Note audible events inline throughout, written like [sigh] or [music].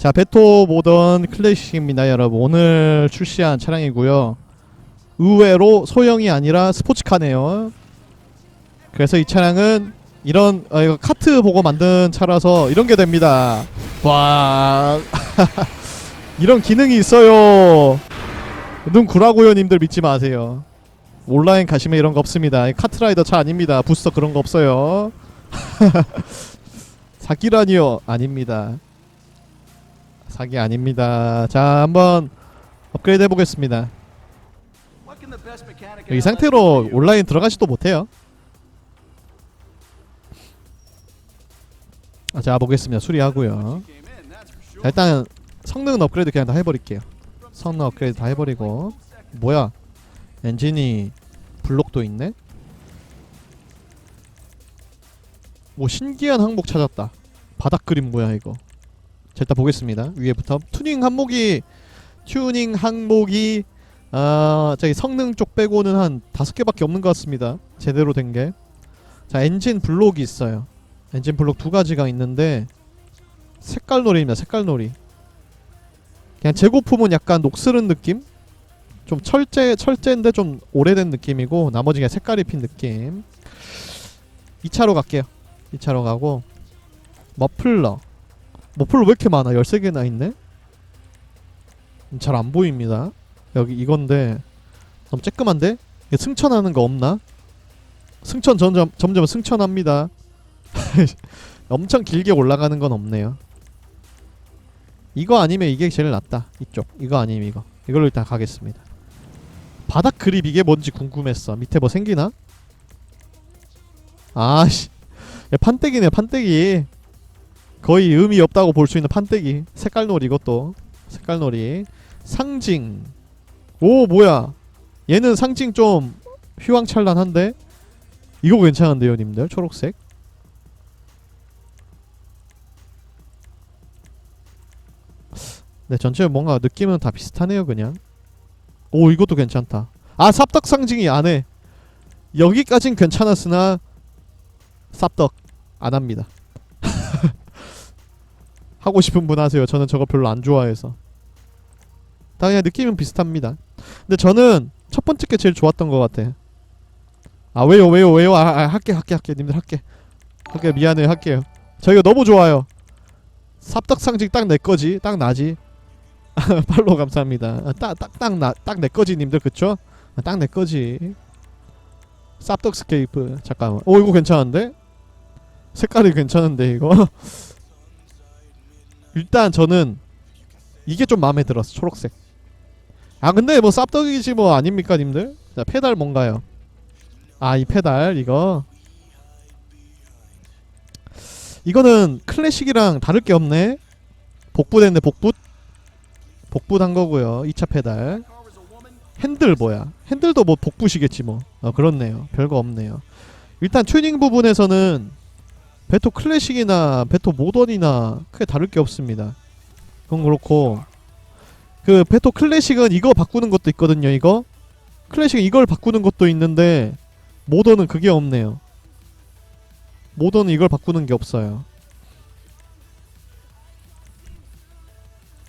자 베토 모던 클래식입니다 여러분. 오늘 출시한 차량이고요. 의외로 소형이 아니라 스포츠카네요. 그래서 이 차량은 이런 어, 이거 카트 보고 만든 차라서 이런 게 됩니다. 와. [laughs] 이런 기능이 있어요. 눈 구라고요 님들 믿지 마세요. 온라인 가시면 이런 거 없습니다. 이 카트라이더 차 아닙니다. 부스터 그런 거 없어요. [laughs] 사기라니요. 아닙니다 사기 아닙니다. 자 한번 업그레이드 해보겠습니다. 이 상태로 온라인 들어가지도 못해요. 아, 자 보겠습니다. 수리하고요. 자, 일단 성능 업그레이드 그냥 다 해버릴게요. 성능 업그레이드 다 해버리고. 뭐야? 엔진이 블록도 있네? 뭐 신기한 항목 찾았다. 바닥 그림 뭐야 이거 자 일단 보겠습니다. 위에부터. 튜닝 항목이 튜닝 항목이 아 저기 성능 쪽 빼고는 한 다섯 개밖에 없는 것 같습니다. 제대로 된 게 자 엔진 블록이 있어요. 엔진 블록 두 가지가 있는데 색깔 놀이입니다 색깔 놀이. 그냥 재고품은 약간 녹슬은 느낌? 좀 철제 철제인데 좀 오래된 느낌이고 나머지 그냥 색깔 입힌 느낌. 2차로 갈게요. 2차로 가고 머플러 머플러 왜 이렇게 많아? 13개나 있네? 잘 안 보입니다. 여기 이건데 너무 쬐끔한데? 승천하는 거 없나? 승천 점점 점점 승천합니다. [laughs] 엄청 길게 올라가는 건 없네요. 이거 아니면 이게 제일 낫다. 이쪽. 이거 아니면 이거. 이걸로 일단 가겠습니다. 바닥 그립 이게 뭔지 궁금했어. 밑에 뭐 생기나? 아씨. 야, 판때기네 판때기 거의 의미 없다고 볼 수 있는 판때기. 색깔놀이 이것도. 색깔놀이. 상징. 오 뭐야. 얘는 상징 좀 휘황찬란한데? 이거 괜찮은데요 님들? 초록색? 네 전체 뭔가 느낌은 다 비슷하네요 그냥. 오 이것도 괜찮다. 아 삽떡 상징이 안해. 여기까진 괜찮았으나 쌉떡 안 합니다. 하고 싶은 분 하세요. 저는 저거 별로 안 좋아해서. 다 그냥 느낌은 비슷합니다. 근데 저는 첫 번째 게 제일 좋았던 것 같아. 아 왜요 왜요 왜요 아, 아 할게 할게 할게 님들 할게 할게 미안해요 할게요. 저 이거 너무 좋아요. 삽떡 상징 딱내 거지 딱 나지. [laughs] 팔로 감사합니다. 아, 딱딱 딱 나 딱 내 거지 님들 그쵸? 아, 딱내 거지. 쌉떡 스케이프 잠깐만. 오 이거 괜찮은데? 색깔이 괜찮은데 이거 [laughs] 일단 저는 이게 좀 마음에 들었어 초록색. 아 근데 뭐 쌉떡이지 뭐 아닙니까 님들? 자 페달 뭔가요? 아 이 페달 이거. 이거는 클래식이랑 다를 게 없네. 복붙했네 복붙? 복붙한 거고요 2차 페달. 핸들 뭐야? 핸들도 뭐 복붙이겠지 뭐. 어, 그렇네요. 별거 없네요. 일단 튜닝 부분에서는 베토 클래식이나 베토 모던이나 크게 다를 게 없습니다. 그건 그렇고 그 베토 클래식은 이거 바꾸는 것도 있거든요. 이거 클래식은 이걸 바꾸는 것도 있는데 모던은 그게 없네요. 모던은 이걸 바꾸는 게 없어요.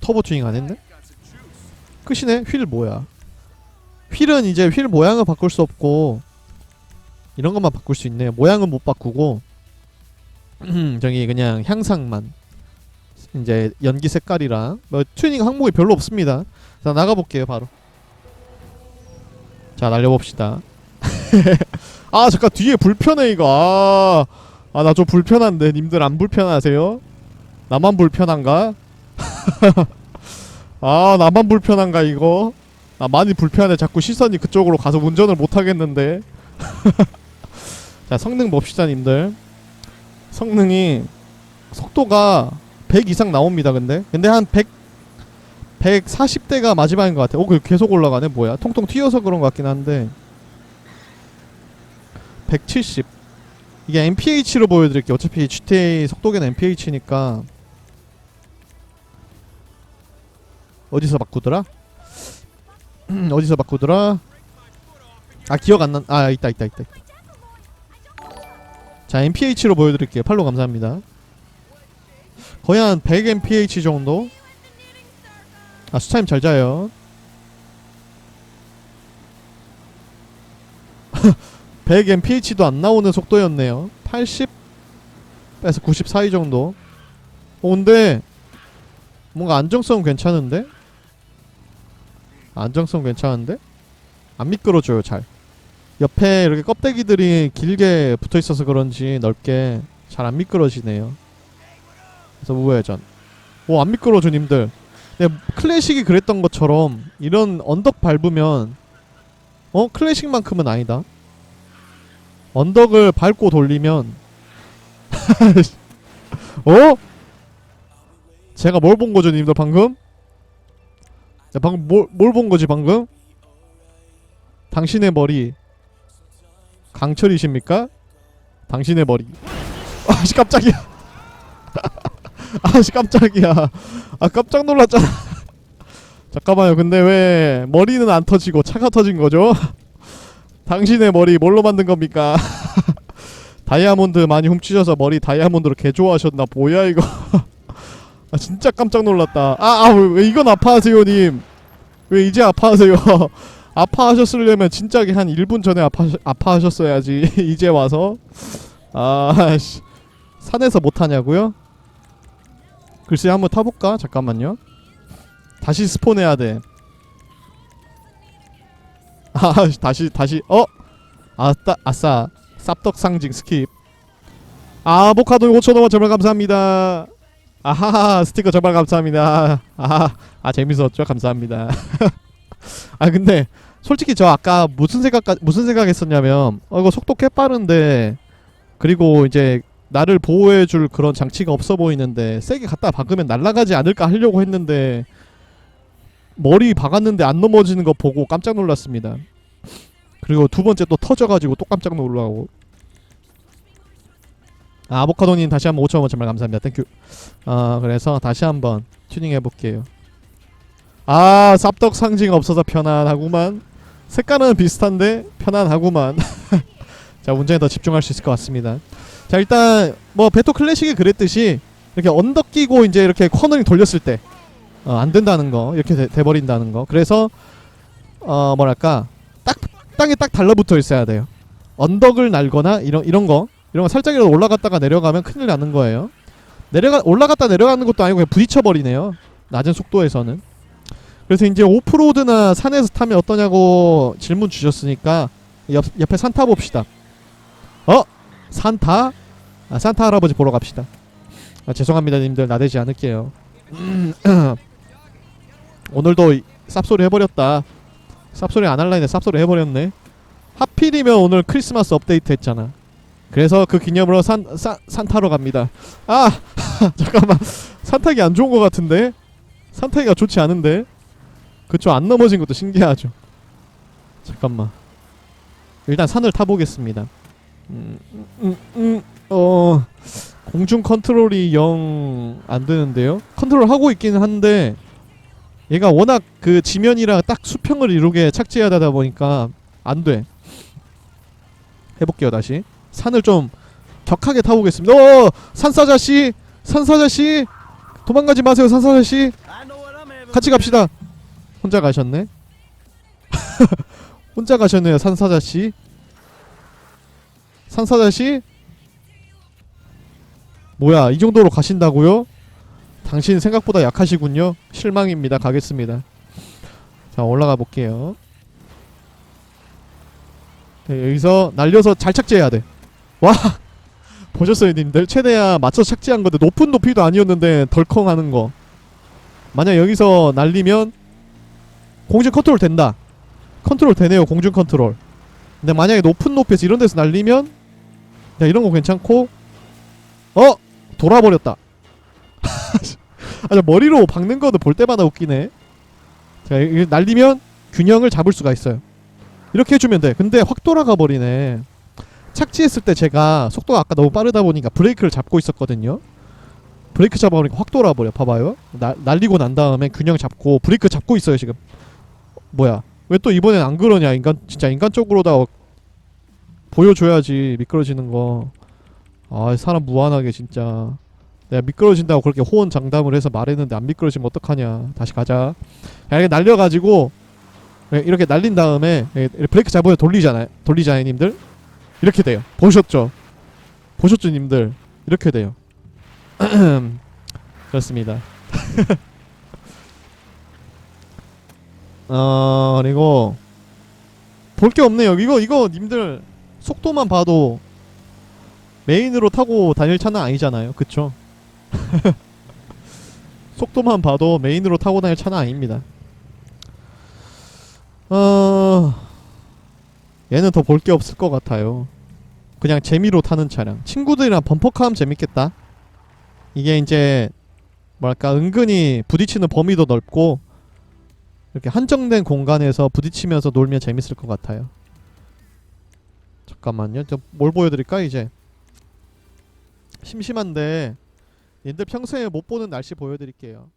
터보 튜닝 안 했네? 끝이네. 휠 뭐야? 휠은 이제 휠 모양을 바꿀 수 없고 이런 것만 바꿀 수 있네요. 모양은 못 바꾸고 저기 그냥 향상만 이제 연기 색깔이랑 뭐 튜닝 항목이 별로 없습니다. 자 나가 볼게요 바로. 자 날려봅시다. [laughs] 아 잠깐 뒤에 불편해 이거. 아나 좀 불편한데 님들 안 불편하세요? 나만 불편한가? [laughs] 아 나만 불편한가 이거? 아 많이 불편해 자꾸 시선이 그쪽으로 가서 운전을 못 하겠는데. [laughs] 자 성능 봅시다 님들. 성능이 속도가 100 이상 나옵니다. 근데 근데 한 100, 140대가 마지막인 것 같아. 오, 그 계속 올라가네. 뭐야? 통통 튀어서 그런 것 같긴 한데 170. 이게 MPH로 보여드릴게요. 어차피 GTA 속도계는 MPH니까 어디서 바꾸더라? [clears throat] 어디서 바꾸더라? 아 기억 안 난. 아 있다 있다 있다. 있다. 자 MPH로 보여드릴게요. 팔로 감사합니다. 거의 한 100 mph 정도. 아 수차임 잘 자요. [laughs] 100 mph도 안 나오는 속도였네요. 80에서 90 사이 정도. 어 근데 뭔가 안정성 괜찮은데? 안정성 괜찮은데? 안 미끄러져요 잘 옆에 이렇게 껍데기들이 길게 붙어 있어서 그런지 넓게 잘 안 미끄러지네요 그래서 우회전 오 안 미끄러져 님들 근데 클래식이 그랬던 것처럼 이런 언덕 밟으면 어? 클래식만큼은 아니다 언덕을 밟고 돌리면 [laughs] 어? 제가 뭘 본 거죠 님들 방금? 야, 방금 뭘 본 거지 방금? 당신의 머리 강철이십니까? 당신의 머리. 아씨 깜짝이야. [laughs] 아씨 깜짝이야. 아 깜짝 놀랐잖아. [laughs] 잠깐만요. 근데 왜 머리는 안 터지고 차가 터진 거죠? [laughs] 당신의 머리 뭘로 만든 겁니까? 다이아몬드 많이 훔치셔서 머리 다이아몬드로 개조하셨나 뭐야 이거. 아 진짜 깜짝 놀랐다. 아아 왜, 왜 이건 아파하세요 님왜 이제 아파하세요 아파하셨으려면 진작에 한 1분 전에 아파, 아파하셨어야지. [laughs] 이제 와서. 아씨. 산에서 못하냐고요? 글쎄 한번 타볼까? 잠깐만요. 다시 스폰해야 돼. [laughs] 아, 다시 다시. 어? 아따 아싸. 쌉떡 상징 스킵. 아보카도 5천원 정말 감사합니다. 아하하 스티커 정말 감사합니다. 아하 아 재밌었죠? 감사합니다 [laughs] 아 근데 솔직히 저 아까 무슨 생각 무슨 생각했었냐면 어 이거 속도 꽤 빠른데 그리고 이제 나를 보호해줄 그런 장치가 없어 보이는데 세게 갖다 박으면 날아가지 않을까 하려고 했는데 머리 박았는데 안 넘어지는 거 보고 깜짝 놀랐습니다. 그리고 두 번째 또 터져가지고 또 깜짝 놀라고. 아, 아보카도님 다시 한번 5천원 정말 감사합니다. 땡큐. 아 그래서 다시 한번 튜닝 해볼게요. 아 쌉떡 상징 없어서 편안하구만. 색깔은 비슷한데 편안하구만. [laughs] 자 운전에 더 집중할 수 있을 것 같습니다. 자 일단 뭐 베토 클래식이 그랬듯이 이렇게 언덕 끼고 이제 이렇게 커널링 돌렸을 때 어, 안 된다는 거 이렇게 돼, 돼버린다는 거 그래서 어 뭐랄까 딱 땅에 딱 달라붙어 있어야 돼요 언덕을 날거나 이런 이런 거 이런 거 살짝이라도 올라갔다가 내려가면 큰일 나는 거예요 내려가 올라갔다 내려가는 것도 아니고 그냥 부딪혀 버리네요 낮은 속도에서는 그래서 이제 오프로드나 산에서 타면 어떠냐고 질문 주셨으니까 옆, 옆에 산타 봅시다. 어? 산타? 아 산타 할아버지 보러 갑시다. 아 죄송합니다 님들. 나대지 않을게요. 음, [clears throat] 오늘도 이- 쌉소리 해버렸다. 쌉소리 안 할라 했는데 쌉소리 해버렸네. 하필이면 오늘 크리스마스 업데이트 했잖아. 그래서 그 기념으로 산, 산, 산타로 갑니다. 아 [laughs] 잠깐만. 산타기 안 좋은 것 같은데? 산타기가 좋지 않은데 그쵸 안 넘어진 것도 신기하죠 잠깐만 일단 산을 타보겠습니다 음, 음, 음, 어 공중 컨트롤이 영 안 되는데요. 컨트롤 하고 있기는 한데 얘가 워낙 그 지면이랑 딱 수평을 이루게 착지하다 보니까 안 돼. 해볼게요 다시. 산을 좀 격하게 타보겠습니다. 어, 산사자씨, 산사자씨, 도망가지 마세요, 산사자씨. 같이 갑시다. 혼자 가셨네. [laughs] 혼자 가셨네요, 산사자씨. 산사자씨. 뭐야 이 정도로 가신다고요? 당신 생각보다 약하시군요. 실망입니다. 가겠습니다. 자 올라가 볼게요. 네, 여기서 날려서 잘 착지해야 돼. 와 [laughs] 보셨어요, 님들? 최대한 맞춰서 착지한 건데 높은 높이도 아니었는데 덜컹 하는 거. 만약 여기서 날리면 공중 컨트롤 된다. 컨트롤 되네요, 공중 컨트롤. 근데 만약에 높은 높이에서 이런 데서 날리면 야 이런 거 괜찮고 어 돌아버렸다. [laughs] 아, 저 머리로 박는 거도 볼 때마다 웃기네. 자, 이게 날리면 균형을 잡을 수가 있어요. 이렇게 해주면 돼. 근데 확 돌아가 버리네. 착지했을 때 제가 속도가 아까 너무 빠르다 보니까 브레이크를 잡고 있었거든요. 브레이크 잡아보니까 확 돌아버려. 봐봐요. 나, 날리고 난 다음에 균형 잡고 브레이크 잡고 있어요 지금. 뭐야? 왜 또 이번엔 안 그러냐? 인간 진짜 인간적으로 다 보여줘야지 미끄러지는 거. 아 사람 무한하게 진짜. 내가 미끄러진다고 그렇게 호언장담을 해서 말했는데 안 미끄러지면 어떡하냐? 다시 가자. 야, 이렇게 날려가지고 예, 이렇게 날린 다음에 예, 브레이크 잡으면 돌리잖아요 돌리잖아요 님들. 이렇게 돼요. 보셨죠? 보셨죠 님들? 이렇게 돼요. [clears throat] 그렇습니다 [laughs] 어 그리고 볼 게 없네요. 이거 이거 님들 속도만 봐도 메인으로 타고 다닐 차는 아니잖아요. 그쵸? [laughs] 속도만 봐도 메인으로 타고 다닐 차는 아닙니다. 어 얘는 더 볼 게 없을 것 같아요. 그냥 재미로 타는 차량. 친구들이랑 범퍼카 하면 재밌겠다. 이게 이제 뭐랄까 은근히 부딪히는 범위도 넓고 이렇게 한정된 공간에서 부딪히면서 놀면 재밌을 것 같아요. 잠깐만요. 저 뭘 보여드릴까 이제? 심심한데 님들 평소에 못 보는 날씨 보여드릴게요